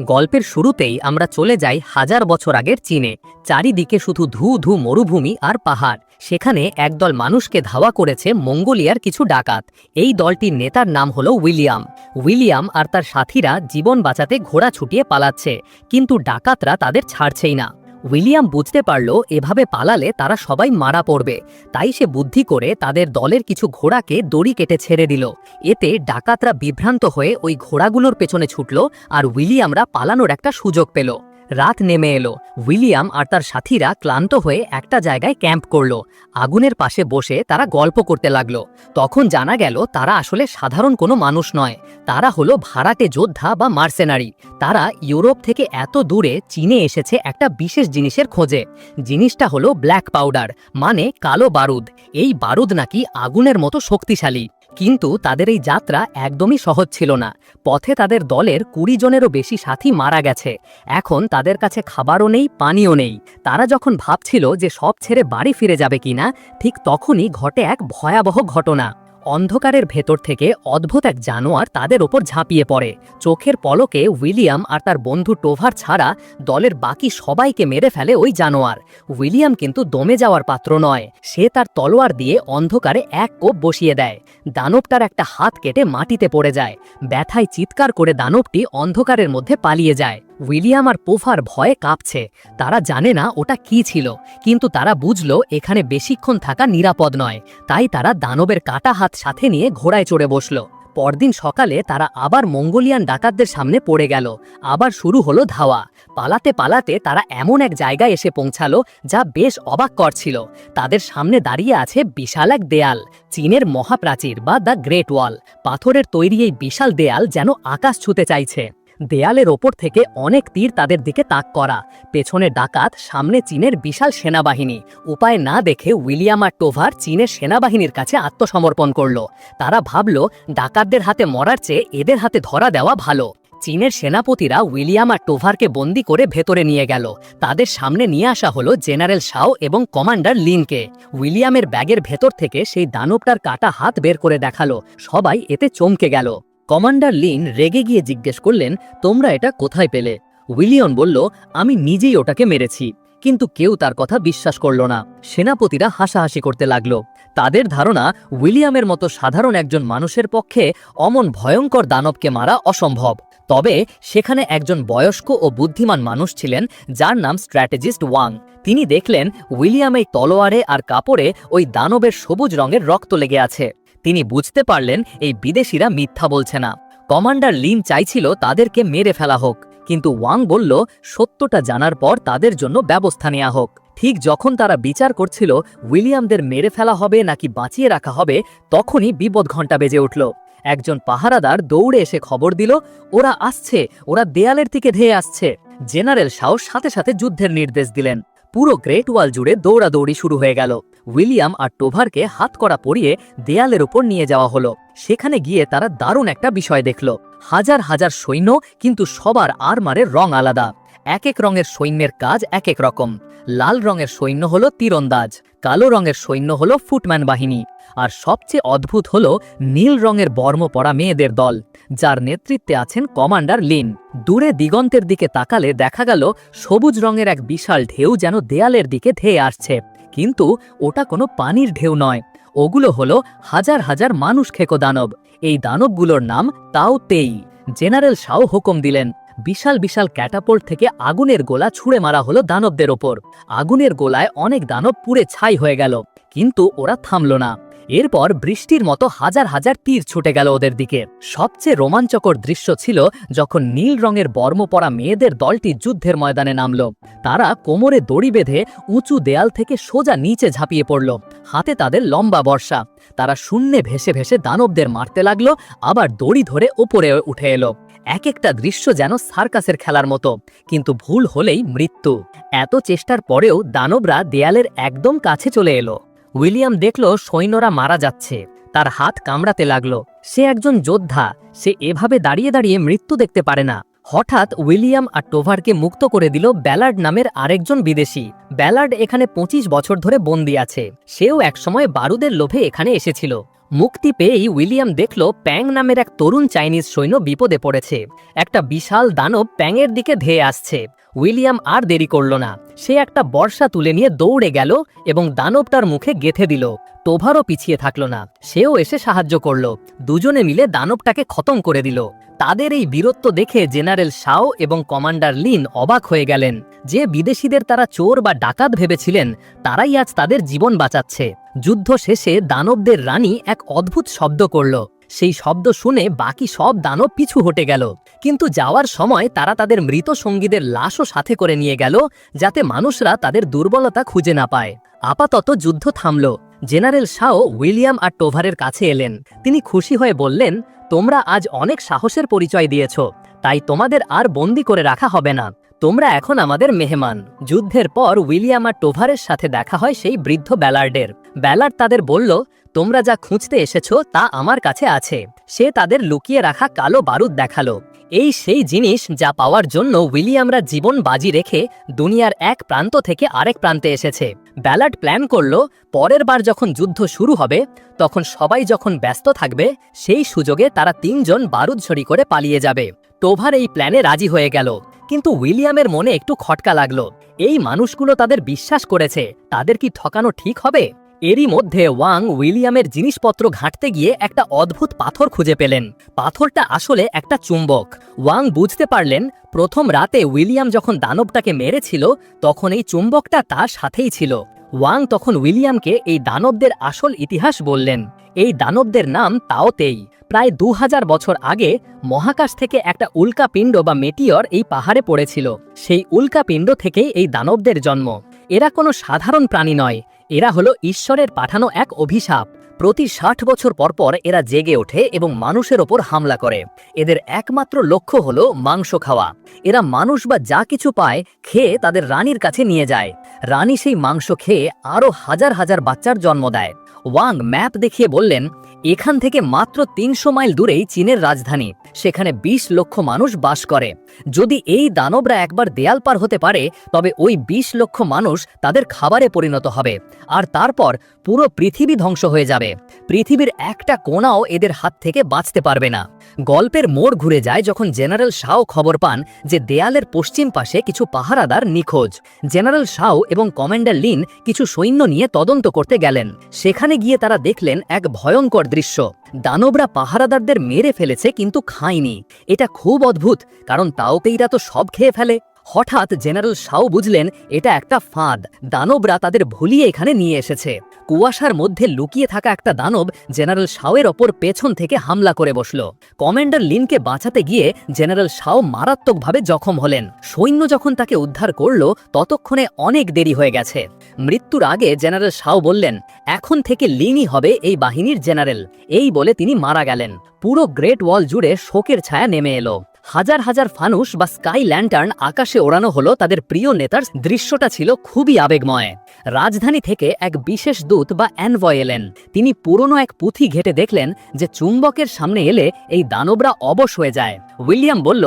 গল্পের শুরুতেই আমরা চলে যাই হাজার বছর আগের চীনে। চারিদিকে শুধু ধু ধু মরুভূমি আর পাহাড়। সেখানে একদল মানুষকে ধাওয়া করেছে মঙ্গোলিয়ার কিছু ডাকাত। এই দলটির নেতার নাম হল উইলিয়াম। উইলিয়াম আর তার সাথীরা জীবন বাঁচাতে ঘোড়া ছুটিয়ে পালাচ্ছে, কিন্তু ডাকাতরা তাদের ছাড়ছেই না। উইলিয়াম বুঝতে পারল, এভাবে পালালে তারা সবাই মারা পড়বে। তাই সে বুদ্ধি করে তাদের দলের কিছু ঘোড়াকে দড়ি কেটে ছেড়ে দিল। এতে ডাকাতরা বিভ্রান্ত হয়ে ওই ঘোড়াগুলোর পেছনে ছুটল আর উইলিয়ামরা পালানোর একটা সুযোগ পেল। রাত নেমে এলো। উইলিয়াম আর তার সাথীরা ক্লান্ত হয়ে একটা জায়গায় ক্যাম্প করল। আগুনের পাশে বসে তারা গল্প করতে লাগল। তখন জানা গেল, তারা আসলে সাধারণ কোনো মানুষ নয়। তারা হলো ভাড়াটে যোদ্ধা বা মার্সেনারি। তারা ইউরোপ থেকে এত দূরে চীনে এসেছে একটা বিশেষ জিনিসের খোঁজে। জিনিসটা হলো ব্ল্যাক পাউডার মানে কালো বারুদ। এই বারুদ নাকি আগুনের মতো শক্তিশালী। কিন্তু তাদের এই যাত্রা একদমই সহজ ছিল না। পথে তাদের দলের কুড়ি জনেরও বেশি সাথী মারা গেছে। এখন তাদের কাছে খাবারও নেই, পানিও নেই। তারা যখন ভাবছিল যে সব ছেড়ে বাড়ি ফিরে যাবে কিনা, ঠিক তখনই ঘটে এক ভয়াবহ ঘটনা। অন্ধকারের ভেতর থেকে অদ্ভুত এক জানোয়ার তাদের ওপর ঝাঁপিয়ে পড়ে। চোখের পলকে উইলিয়াম আর তার বন্ধু টোভার ছাড়া দলের বাকি সবাইকে মেরে ফেলে ওই জানোয়ার। উইলিয়াম কিন্তু দমে যাওয়ার পাত্র নয়। সে তার তলোয়ার দিয়ে অন্ধকারে এক কোপ বসিয়ে দেয়। দানবটার একটা হাত কেটে মাটিতে পড়ে যায়। ব্যথায় চিৎকার করে দানবটি অন্ধকারের মধ্যে পালিয়ে যায়। উইলিয়াম আর পোফার ভয়ে কাঁপছে। তারা জানে না ওটা কি ছিল, কিন্তু তারা বুঝল এখানে বেশিক্ষণ থাকা নিরাপদ নয়। তাই তারা দানবের কাটা হাত সাথে নিয়ে ঘোড়ায় চড়ে বসল। পরদিন সকালে তারা আবার মঙ্গোলিয়ান ডাকাতদের সামনে পড়ে গেল। আবার শুরু হলো ধাওয়া। পালাতে পালাতে তারা এমন এক জায়গায় এসে পৌঁছালো যা বেশ অবাক করছিল তাদের সামনে দাঁড়িয়ে আছে বিশাল এক দেয়াল, চীনের মহাপ্রাচীর বা দ্য গ্রেট ওয়াল। পাথরের তৈরি এই বিশাল দেয়াল যেন আকাশ ছুতে চাইছে। দেয়ালের ওপর থেকে অনেক তীর তাদের দিকে তাক করা। পেছনে ডাকাত, সামনে চীনের বিশাল সেনাবাহিনী। উপায় না দেখে উইলিয়াম আর টোভার চীনের সেনাবাহিনীর কাছে আত্মসমর্পণ করল। তারা ভাবল, ডাকাতদের হাতে মরার চেয়ে এদের হাতে ধরা দেওয়া ভালো। চীনের সেনাপতিরা উইলিয়াম আর টোভারকে বন্দি করে ভেতরে নিয়ে গেল। তাদের সামনে নিয়ে আসা হলো জেনারেল শাও এবং কমান্ডার লিনকে। উইলিয়ামের ব্যাগের ভেতর থেকে সেই দানবটার কাটা হাত বের করে দেখাল। সবাই এতে চমকে গেল। কমান্ডার লিন রেগে গিয়ে জিজ্ঞেস করলেন, তোমরা এটা কোথায় পেলে? উইলিয়ন বলল, আমি নিজেই ওটাকে মেরেছি। কিন্তু কেউ তার কথা বিশ্বাস করল না। সেনাপতিরা হাসাহাসি করতে লাগল। তাদের ধারণা, উইলিয়ামের মতো সাধারণ একজন মানুষের পক্ষে অমন ভয়ঙ্কর দানবকে মারা অসম্ভব। তবে সেখানে একজন বয়স্ক ও বুদ্ধিমান মানুষ ছিলেন, যার নাম স্ট্র্যাটেজিস্ট ওয়াং। তিনি দেখলেন, উইলিয়াম এই তলোয়ারে আর কাপড়ে ওই দানবের সবুজ রঙের রক্ত লেগে আছে। তিনি বুঝতে পারলেন এই বিদেশিরা মিথ্যা বলছে না। কমান্ডার লিন চাইছিল তাদেরকে মেরে ফেলা হোক, কিন্তু ওয়াং বলল, সত্যটা জানার পর তাদের জন্য ব্যবস্থা নেওয়া হোক। ঠিক যখন তারা বিচার করছিল, উইলিয়ামদের মেরে ফেলা হবে নাকি বাঁচিয়ে রাখা হবে, তখনই বিপদ ঘণ্টা বেজে উঠল। একজন পাহারাদার দৌড়ে এসে খবর দিল, ওরা আসছে, ওরা দেয়ালের দিকে ধেয়ে আসছে। জেনারেল শাও সাথে সাথে যুদ্ধের নির্দেশ দিলেন। পুরো গ্রেট ওয়াল জুড়ে দৌড়াদৌড়ি শুরু হয়ে গেল। উইলিয়াম আর টোভারকে হাত করা পরিয়ে দেয়ালের উপর নিয়ে যাওয়া হলো। সেখানে গিয়ে তারা দারুণ একটা বিষয় দেখল। হাজার হাজার সৈন্য, কিন্তু সবার আরমারের রং আলাদা। এক এক রঙের সৈন্যের কাজ এক এক রকম। লাল রঙের সৈন্য হলো তীরন্দাজ, কালো রঙের সৈন্য হলো ফুটম্যান বাহিনী। আর সবচেয়ে অদ্ভুত হলো, নীল রঙের বর্ম পরা মেয়েদের দল, যার নেতৃত্বে আছেন কমান্ডার লিন। দূরে দিগন্তের দিকে তাকালে দেখা গেল, সবুজ রঙের এক বিশাল ঢেউ যেন দেয়ালের দিকে ধেয়ে আসছে। কিন্তু ওটা কোনো পানির ঢেউ নয়। ওগুলো হলো হাজার হাজার মানুষ খেকো দানব। এই দানবগুলোর নাম তাও তেই। জেনারেল শাও হুকুম দিলেন, বিশাল বিশাল ক্যাটাপোল্ট থেকে আগুনের গোলা ছুঁড়ে মারা হলো দানবদের ওপর। আগুনের গোলায় অনেক দানব পুড়ে ছাই হয়ে গেল, কিন্তু ওরা থামল না। এরপর বৃষ্টির মতো হাজার হাজার তীর ছুটে গেল ওদের দিকে। সবচেয়ে রোমাঞ্চকর দৃশ্য ছিল যখন নীল রঙের বর্ম পরা মেয়েদের দলটি যুদ্ধের ময়দানে নামল। তারা কোমরে দড়ি বেঁধে উঁচু দেয়াল থেকে সোজা নিচে ঝাঁপিয়ে পড়ল। হাতে তাদের লম্বা বর্ষা। তারা শূন্যে ভেসে ভেসে দানবদের মারতে লাগল, আবার দড়ি ধরে ওপরে উঠে এলো। এক একটা দৃশ্য যেন সার্কাসের খেলার মতো, কিন্তু ভুল হলেই মৃত্যু। এত চেষ্টার পরেও দানবরা দেয়ালের একদম কাছে চলে এলো। উইলিয়াম দেখল সৈন্যরা মারা যাচ্ছে। তার হাত কামড়াতে লাগল। সে একজন যোদ্ধা। সে এভাবে দাঁড়িয়ে দাঁড়িয়ে মৃত্যু দেখতে পারে না। হঠাৎ উইলিয়াম আর টোভারকে মুক্ত করে দিল ব্যালার্ড নামের আরেকজন বিদেশি। ব্যালার্ড এখানে পঁচিশ বছর ধরে বন্দি আছে। সেও একসময় বারুদের লোভে এখানে এসেছিল। মুক্তি পেয়েই উইলিয়াম দেখল প্যাং নামের এক তরুণ চাইনিজ সৈন্য বিপদে পড়েছে। একটা বিশাল দানব প্যাংয়ের দিকে ধেয়ে আসছে। উইলিয়াম আর দেরি করল না। সে একটা বর্ষা তুলে নিয়ে দৌড়ে গেল এবং দানবটার মুখে গেথে দিল। তোভারও পিছিয়ে থাকল না। সেও এসে সাহায্য করল। দুজনে মিলে দানবটাকে খতম করে দিল। তাদের এই বীরত্ব দেখে জেনারেল শাও এবং কমান্ডার লিন অবাক হয়ে গেলেন। যে বিদেশিদের তারা চোর বা ডাকাত ভেবেছিলেন, তারাই আজ তাদের জীবন বাঁচাচ্ছে। যুদ্ধ শেষে দানবদের রানী এক অদ্ভুত শব্দ করল। সেই শব্দ শুনে বাকি সব দানব পিছু হটে গেল। কিন্তু যাওয়ার সময় তারা তাদের মৃত সঙ্গীদের লাশও সাথে করে নিয়ে গেল, যাতে মানুষরা তাদের দুর্বলতা খুঁজে না পায়। আপাতত যুদ্ধ থামল। জেনারেল শাও উইলিয়াম আর টোভারের কাছে এলেন। তিনি খুশি হয়ে বললেন, তোমরা আজ অনেক সাহসের পরিচয় দিয়েছ, তাই তোমাদের আর বন্দি করে রাখা হবে না। তোমরা এখন আমাদের মেহমান। যুদ্ধের পর উইলিয়াম আর টোভারের সাথে দেখা হয় সেই বৃদ্ধ ব্যালার্ডের। ব্যালার্ড তাদের বলল, তোমরা যা খুঁজতে এসেছ তা আমার কাছে আছে। সে তাদের লুকিয়ে রাখা কালো বারুদ দেখাল। এই সেই জিনিস যা পাওয়ার জন্য উইলিয়ামরা জীবন বাজি রেখে দুনিয়ার এক প্রান্ত থেকে আরেক প্রান্তে এসেছে। ব্যালার্ড প্ল্যান করল, পরের বার যখন যুদ্ধ শুরু হবে, তখন সবাই যখন ব্যস্ত থাকবে, সেই সুযোগে তারা তিনজন বারুদ ছড়ি করে পালিয়ে যাবে। টোভার এই প্ল্যানে রাজি হয়ে গেল। কিন্তু উইলিয়ামের মনে একটু খটকা লাগল। এই মানুষগুলো তাদের বিশ্বাস করেছে। তাদের কি ঠকানো ঠিক হবে? এরই মধ্যে ওয়াং উইলিয়ামের জিনিসপত্র ঘাঁটতে গিয়ে একটা অদ্ভুত পাথর খুঁজে পেলেন। পাথরটা আসলে একটা চুম্বক। ওয়াং বুঝতে পারলেন, প্রথম রাতে উইলিয়াম যখন দানবটাকে মেরেছিল, তখন এই চুম্বকটা তার সাথেই ছিল। ওয়াং তখন উইলিয়ামকে এই দানবদের আসল ইতিহাস বললেন। এই দানবদের নাম তাওতেই। প্রায় দু হাজার বছর আগে মহাকাশ থেকে একটা উল্কাপিণ্ড বা মেটিয়র এই পাহাড়ে পড়েছিল। সেই উল্কাপিণ্ড থেকেই এই দানবদের জন্ম। এরা কোনো সাধারণ প্রাণী নয়। এরা হলো ঈশ্বরের পাঠানো এক অভিশাপ। প্রতি ষাট বছর পর পর এরা জেগে ওঠে এবং মানুষের ওপর হামলা করে। এদের একমাত্র লক্ষ্য হলো মাংস খাওয়া। এরা মানুষ বা যা কিছু পায়, খেয়ে তাদের রানীর কাছে নিয়ে যায়। রানী সেই মাংস খেয়ে আরও হাজার হাজার বাচ্চার জন্ম দেয়। ওয়াং ম্যাপ দেখিয়ে বললেন, এখান থেকে মাত্র তিনশো মাইল দূরেই চীনের রাজধানী। সেখানে ২০ লক্ষ মানুষ বাস করে। যদি এই দানবরা একবার দেয়াল পার হতে পারে, তবে ওই ২০ লক্ষ মানুষ তাদের খাবারে পরিণত হবে। আর তারপর পুরো পৃথিবী ধ্বংস হয়ে যাবে। পৃথিবীর একটা কোণাও এদের হাত থেকে বাঁচতে পারবে না। গল্পের মোড় ঘুরে যায় যখন জেনারেল শাও খবর পান যে দেয়ালের পশ্চিম পাশে কিছু পাহারাদার নিখোঁজ। জেনারেল শাও এবং কমান্ডার লিন কিছু সৈন্য নিয়ে তদন্ত করতে গেলেন। সেখানে গিয়ে তারা দেখলেন এক ভয়ঙ্কর দৃশ্য। দানবরা পাহারাদারদের মেরে ফেলেছে কিন্তু খায়নি। এটা খুব অদ্ভুত, কারণ তাওতেইরা তো সব খেয়ে ফেলে। হঠাৎ জেনারেল শাও বুঝলেন, এটা একটা ফাঁদ। দানবরা তাদের ভুলিয়ে এখানে নিয়ে এসেছে। কুয়াশার মধ্যে লুকিয়ে থাকা একটা দানব জেনারেল শাওয়ের ওপর পেছন থেকে হামলা করে বসল। কমান্ডার লিনকে বাঁচাতে গিয়ে জেনারেল শাও মারাত্মকভাবে জখম হলেন। সৈন্য যখন তাকে উদ্ধার করল, ততক্ষণে অনেক দেরি হয়ে গেছে। মৃত্যুর আগে জেনারেল শাও বললেন, এখন থেকে লিনই হবে এই বাহিনীর জেনারেল। এই বলে তিনি মারা গেলেন। পুরো গ্রেট ওয়াল জুড়ে শোকের ছায়া নেমে এলো। হাজার হাজার ফানুস বা স্কাই ল্যান্টার্ন আকাশে ওড়ানো হলো তাদের প্রিয় নেতার দৃশ্যটা ছিল খুবই আবেগময়। রাজধানী থেকে এক বিশেষ দূত বা অ্যানভয় এলেন। তিনি পুরনো এক পুঁথি ঘেটে দেখলেন যে চুম্বকের সামনে এলে এই দানবরা অবশ হয়ে যায়। উইলিয়াম বলল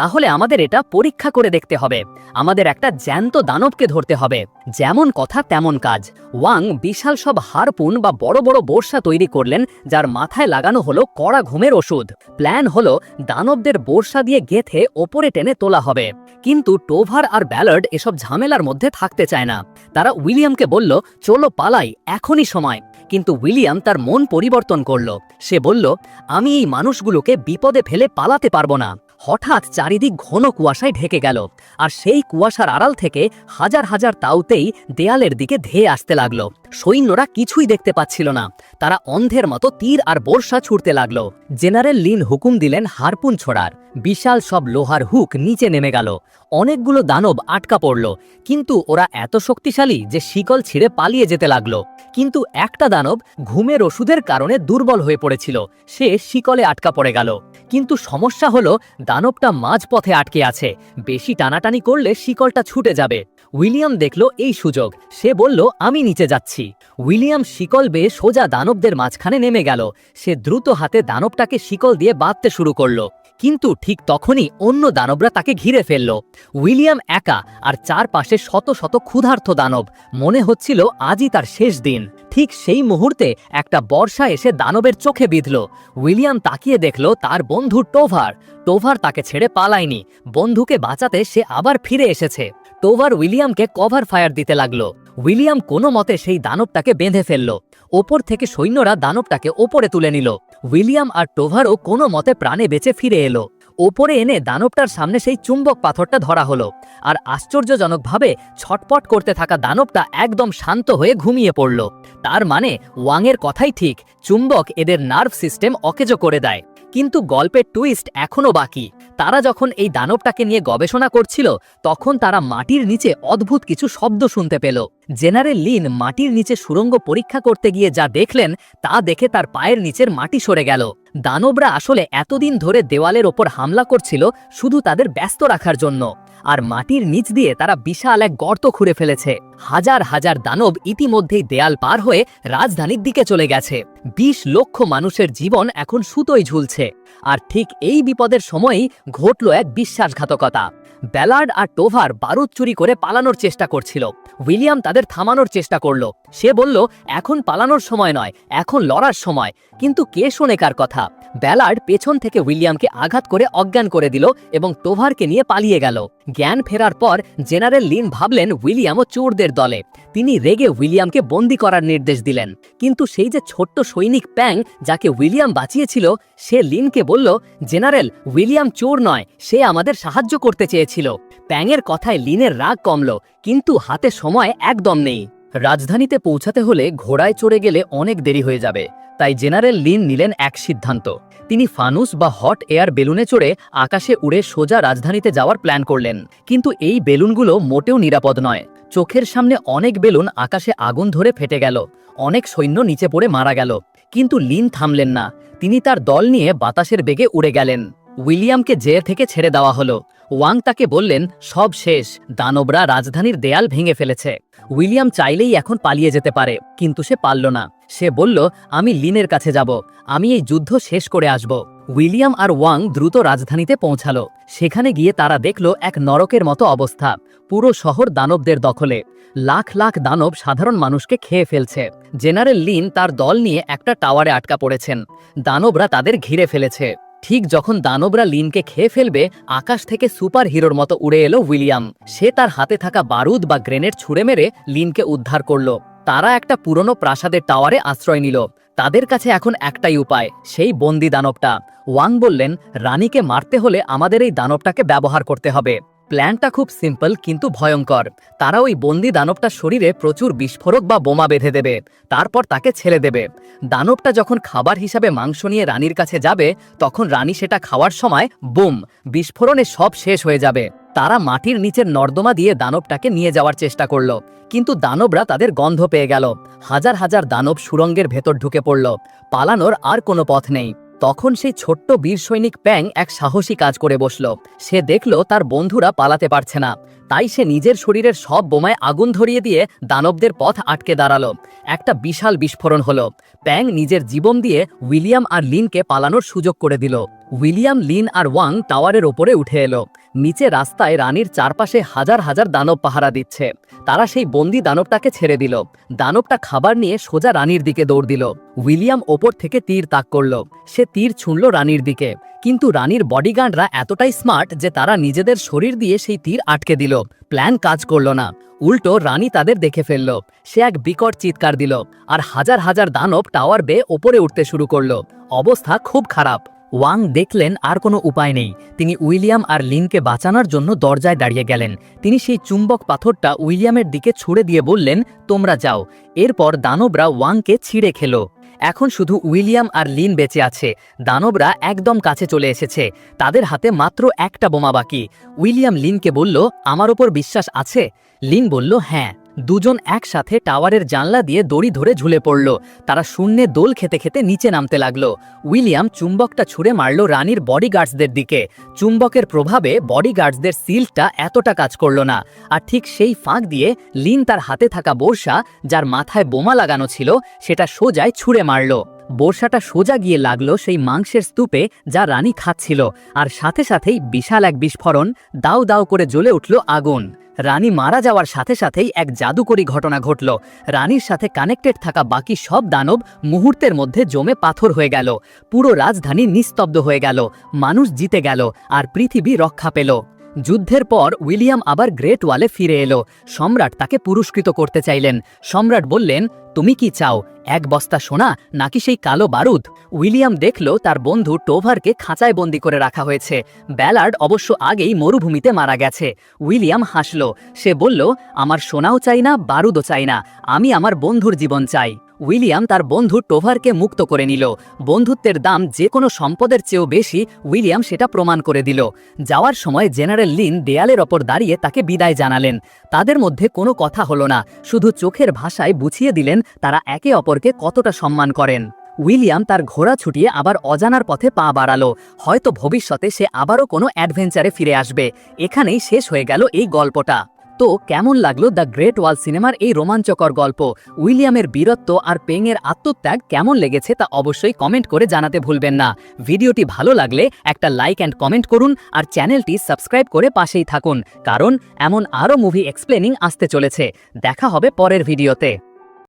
তাহলে আমাদের এটা পরীক্ষা করে দেখতে হবে। আমাদের একটা জ্যান্ত দানবকে ধরতে হবে। যেমন কথা, তেমন কাজ। ওয়াং বিশাল সব হারপুন বা বড় বড় বর্ষা তৈরি করলেন, যার মাথায় লাগানো হলো কড়া ঘুমের ওষুধ। প্ল্যান হলো দানবদের বর্ষা দিয়ে গেথে ওপরে টেনে তোলা হবে। কিন্তু টোভার আর ব্যালার্ড এসব ঝামেলার মধ্যে থাকতে চায় না। তারা উইলিয়ামকে বলল, চলো পালাই, এখনই সময়। কিন্তু উইলিয়াম তার মন পরিবর্তন করল। সে বলল, আমি এই মানুষগুলোকে বিপদে ফেলে পালাতে পারব না। হঠাৎ চারিদিক ঘন কুয়াশায় ঢেকে গেল, আর সেই কুয়াশার আড়াল থেকে হাজার হাজার তাওতেই দেয়ালের দিকে ধেয়ে আসতে লাগল। সৈন্যরা কিছুই দেখতে পাচ্ছিল না। তারা অন্ধের মতো তীর আর বর্ষা ছুটতে লাগল। জেনারেল লিন হুকুম দিলেন হারপুন ছোড়ার। বিশাল সব লোহার হুক নিচে নেমে গেল। অনেকগুলো দানব আটকা পড়ল। কিন্তু ওরা এত শক্তিশালী যে শিকল ছিঁড়ে পালিয়ে যেতে লাগল। কিন্তু একটা দানব ঘুমের ওষুধের কারণে দুর্বল হয়ে পড়েছিল। সে শিকলে আটকা পড়ে গেল। কিন্তু সমস্যা হলো দানবটা মাঝপথে আটকে আছে। বেশি টানাটানি করলে শিকলটা ছুটে যাবে। উইলিয়াম দেখল এই সুযোগ। সে বলল, আমি নিচে যাচ্ছি। উইলিয়াম শিকল বেয়ে সোজা দানবদের মাঝখানে নেমে গেল। সে দ্রুত হাতে দানবটাকে শিকল দিয়ে বাঁধতে শুরু করল। কিন্তু ঠিক তখনই অন্য দানবরা তাকে ঘিরে ফেলল। উইলিয়াম একা আর চারপাশে শত শত ক্ষুধার্ত দানব। মনে হচ্ছিল আজই তার শেষ দিন। ঠিক সেই মুহূর্তে একটা বর্ষা এসে দানবের চোখে বিঁধল। উইলিয়াম তাকিয়ে দেখল তার বন্ধু টোভার। টোভার তাকে ছেড়ে পালায়নি। বন্ধুকে বাঁচাতে সে আবার ফিরে এসেছে। টোভার উইলিয়ামকে কভার ফায়ার দিতে লাগল। উইলিয়াম কোনো মতে সেই দানবটাকে বেঁধে ফেলল। ওপর থেকে সৈন্যরা দানবটাকে ওপরে তুলে নিল। উইলিয়াম আর টোভারও কোনো মতে প্রাণে বেঁচে ফিরে এলো। ওপরে এনে দানবটার সামনে সেই চুম্বক পাথরটা ধরা হলো। আর আশ্চর্যজনকভাবে ছটপট করতে থাকা দানবটা একদম শান্ত হয়ে ঘুমিয়ে পড়ল। তার মানে ওয়াংয়ের কথাই ঠিক, চুম্বক এদের নার্ভ সিস্টেম অকেজো করে দেয়। কিন্তু গল্পের টুইস্ট এখনও বাকি। তারা যখন এই দানবটাকে নিয়ে গবেষণা করছিল, তখন তারা মাটির নিচে অদ্ভুত কিছু শব্দ শুনতে পেল। জেনারেল লিন মাটির নিচে সুরঙ্গ পরীক্ষা করতে গিয়ে যা দেখলেন, তা দেখে তার পায়ের নিচের মাটি সরে গেল। দানবরা আসলে এতদিন ধরে দেওয়ালের ওপর হামলা করছিল, শুধু তাদের ব্যস্ত রাখার জন্য। আর মাটির নিচ দিয়ে তারা বিশাল এক গর্ত খুঁড়ে ফেলেছে। হাজার হাজার দানব ইতিমধ্যেই দেয়াল পার হয়ে রাজধানীর দিকে চলে গেছে। বিশ লক্ষ মানুষের জীবন এখন সুতোই ঝুলছে। আর ঠিক এই বিপদের সময়ই ঘটল এক বিশ্বাসঘাতকতা। ব্যালার্ড আর টোভার বারুদ চুরি করে পালানোর চেষ্টা করছিল। উইলিয়াম তাদের থামানোর চেষ্টা করল। সে বলল, এখন পালানোর সময় নয়, এখন লড়ার সময়। কিন্তু কে শোনে কার কথা? ব্যালার্ড পেছন থেকে উইলিয়ামকে আঘাত করে অজ্ঞান করে দিল এবং টোভারকে নিয়ে পালিয়ে গেল। জ্ঞান ফেরার পর জেনারেল লিন ভাবলেন উইলিয়ামও চোরদের দলে। তিনি রেগে উইলিয়ামকে বন্দি করার নির্দেশ দিলেন। কিন্তু সেই যে ছোট্ট সৈনিক প্যাং যাকে উইলিয়াম বাঁচিয়েছিল, সে লিনকে বলল, জেনারেল, উইলিয়াম চোর নয়, সে আমাদের সাহায্য করতে চেয়েছিল। প্যাংয়ের কথায় লিনের রাগ কমল, কিন্তু হাতে সময় একদম নেই। রাজধানীতে পৌঁছাতে হলে ঘোড়ায় চড়ে গেলে অনেক দেরি হয়ে যাবে, তাই জেনারেল লিন নিলেন এক সিদ্ধান্ত। তিনি ফানুস বা হট এয়ার বেলুনে চড়ে আকাশে উড়ে সোজা রাজধানীতে যাওয়ার প্ল্যান করলেন। কিন্তু এই বেলুনগুলো মোটেও নিরাপদ নয়। চোখের সামনে অনেক বেলুন আকাশে আগুন ধরে ফেটে গেল। অনেক সৈন্য নিচে পড়ে মারা গেল। কিন্তু লিন থামলেন না। তিনি তার দল নিয়ে বাতাসের বেগে উড়ে গেলেন। উইলিয়ামকে জেল থেকে ছেড়ে দেওয়া হলো। ওয়াং তাকে বললেন, সব শেষ। দানবরা রাজধানীর দেয়াল ভেঙে ফেলেছে। উইলিয়াম চাইলেই এখন পালিয়ে যেতে পারে, কিন্তু সে পারল না। সে বলল, আমি লিনের কাছে যাব, আমি এই যুদ্ধ শেষ করে আসব। উইলিয়াম আর ওয়াং দ্রুত রাজধানীতে পৌঁছালো। সেখানে গিয়ে তারা দেখল এক নরকের মতো অবস্থা, পুরো শহর দানবদের দখলে। লাখ লাখ দানব সাধারণ মানুষকে খেয়ে ফেলছে। জেনারেল লিন তার দল নিয়ে একটা টাওয়ারে আটকা পড়েছেন। দানবরা তাদের ঘিরে ফেলেছে। ঠিক যখন দানবরা লিনকে খেয়ে ফেলবে, আকাশ থেকে সুপার হিরোর মতো উড়ে এলো উইলিয়াম। সে তার হাতে থাকা বারুদ বা গ্রেনেড ছুঁড়ে মেরে লিনকে উদ্ধার করল। তারা একটা পুরনো প্রাসাদের টাওয়ারে আশ্রয় নিল। তাদের কাছে এখন একটাই উপায়, সেই বন্দি দানবটা। ওয়াং বললেন, রানীকে মারতে হলে আমাদের এই দানবটাকে ব্যবহার করতে হবে। প্ল্যানটা খুব সিম্পল কিন্তু ভয়ঙ্কর। তারা ওই বন্দি দানবটার শরীরে প্রচুর বিস্ফোরক বা বোমা বেঁধে দেবে, তারপর তাকে ছেড়ে দেবে। দানবটা যখন খাবার হিসাবে মাংস নিয়ে রানীর কাছে যাবে, তখন রানী সেটা খাওয়ার সময় বুম, বিস্ফোরণে সব শেষ হয়ে যাবে। তারা মাটির নিচের নর্দমা দিয়ে দানবটাকে নিয়ে যাওয়ার চেষ্টা করল। কিন্তু দানবরা তাদের গন্ধ পেয়ে গেল। হাজার হাজার দানব সুরঙ্গের ভেতর ঢুকে পড়ল। পালানোর আর কোনো পথ নেই। তখন সেই ছোট্ট বীর সৈনিক প্যাং এক সাহসী কাজ করে বসল। সে দেখল তার বন্ধুরা পালাতে পারছে না। তাই সে নিজের শরীরের সব বোমায় আগুন ধরিয়ে দিয়ে দানবদের পথ আটকে দাঁড়াল। একটা বিশাল বিস্ফোরণ হলো। প্যাং নিজের জীবন দিয়ে উইলিয়াম আর লিনকে পালানোর সুযোগ করে দিল। উইলিয়াম লিন আর ওয়াং টাওয়ারের ওপরে উঠে এলো। নিচে রাস্তায় রানীর চারপাশে হাজার হাজার দানব পাহারা দিচ্ছে। তারা সেই বন্দি দানবটাকে ছেড়ে দিল। দানবটা খাবার নিয়ে সোজা রানীর দিকে দৌড় দিল। উইলিয়াম ওপর থেকে তীর তাক করল। সে তীর ছুঁড়ল রানীর দিকে। কিন্তু রানীর বডিগার্ডরা এতটাই স্মার্ট যে তারা নিজেদের শরীর দিয়ে সেই তীর আটকে দিল। প্ল্যান কাজ করল না। উল্টো রানী তাদের দেখে ফেলল। সে এক বিকট চিৎকার দিল। আর হাজার হাজার দানব টাওয়ার বেয়ে ওপরে উঠতে শুরু করল। অবস্থা খুব খারাপ। ওয়াং দেখলেন আর কোনো উপায় নেই। তিনি উইলিয়াম আর লিনকে বাঁচানোর জন্য দরজায় দাঁড়িয়ে গেলেন। তিনি সেই চুম্বক পাথরটা উইলিয়ামের দিকে ছুড়ে দিয়ে বললেন, তোমরা যাও। এরপর দানবরা ওয়াংকে ছিঁড়ে খেল। এখন শুধু উইলিয়াম আর লিন বেঁচে আছে। দানবরা একদম কাছে চলে এসেছে। তাদের হাতে মাত্র একটা বোমা বাকি। উইলিয়াম লিনকে বলল, আমার ওপর বিশ্বাস আছে? লিন বলল হ্যাঁ। দুজন একসাথে টাওয়ারের জানলা দিয়ে দড়ি ধরে ঝুলে পড়ল। তারা শূন্যে দোল খেতে খেতে নিচে নামতে লাগল। উইলিয়াম চুম্বকটা ছুঁড়ে মারল রানীর বডিগার্ডসদের দিকে। চুম্বকের প্রভাবে বডিগার্ডসদের সিলটা এতটা কাজ করল না। আর ঠিক সেই ফাঁক দিয়ে লিন তার হাতে থাকা বর্ষা যার মাথায় বোমা লাগানো ছিল, সেটা সোজায় ছুঁড়ে মারল। বর্ষাটা সোজা গিয়ে লাগল সেই মাংসের স্তূপে যা রানী খাচ্ছিল। আর সাথে সাথেই বিশাল এক বিস্ফোরণ দাও দাও করে জ্বলে উঠল আগুন। রানী মারা যাওয়ার সাথে সাথেই এক জাদুকরী ঘটনা ঘটল। রানীর সাথে কানেক্টেড থাকা বাকি সব দানব মুহূর্তের মধ্যে জমে পাথর হয়ে গেল। পুরো রাজধানী নিস্তব্ধ হয়ে গেল। মানুষ জিতে গেল আর পৃথিবী রক্ষা পেল। যুদ্ধের পর উইলিয়াম আবার গ্রেট ওয়ালে ফিরে এলো। সম্রাট তাকে পুরস্কৃত করতে চাইলেন। সম্রাট বললেন, তুমি কি চাও, এক বস্তা সোনা নাকি সেই কালো বারুদ? উইলিয়াম দেখল তার বন্ধু টোভারকে খাঁচায় বন্দি করে রাখা হয়েছে। ব্যালার্ড অবশ্য আগেই মরুভূমিতে মারা গেছে। উইলিয়াম হাসল। সে বলল, আমার সোনাও চাই না, বারুদও চাই না। আমি আমার বন্ধুর জীবন চাই। উইলিয়াম তার বন্ধু টোভারকে মুক্ত করে নিল। বন্ধুত্বের দাম যে কোনো সম্পদের চেয়েও বেশি উইলিয়াম সেটা প্রমাণ করে দিল। যাওয়ার সময় জেনারেল লিন দেয়ালের ওপর দাঁড়িয়ে তাকে বিদায় জানালেন। তাদের মধ্যে কোনো কথা হলো না, শুধু চোখের ভাষায় বুঝিয়ে দিলেন তারা একে অপরকে কতটা সম্মান করেন। উইলিয়াম তার ঘোড়া ছুটিয়ে আবার অজানার পথে পা বাড়ালো। হয়তো ভবিষ্যতে সে আবারও কোনো অ্যাডভেঞ্চারে ফিরে আসবে। এখানেই শেষ হয়ে গেল এই গল্পটা। তো কেমন লাগল দ্য গ্রেট ওয়াল সিনেমার এই রোমাঞ্চকর গল্প? উইলিয়ামের বীরত্ব আর পেংয়ের আত্মত্যাগ কেমন লেগেছে তা অবশ্যই কমেন্ট করে জানাতে ভুলবেন না। ভিডিওটি ভালো লাগলে একটা লাইক অ্যান্ড কমেন্ট করুন আর চ্যানেলটি সাবস্ক্রাইব করে পাশেই থাকুন, কারণ এমন আরও মুভি এক্সপ্লেনিং আসতে চলেছে। দেখা হবে পরের ভিডিওতে।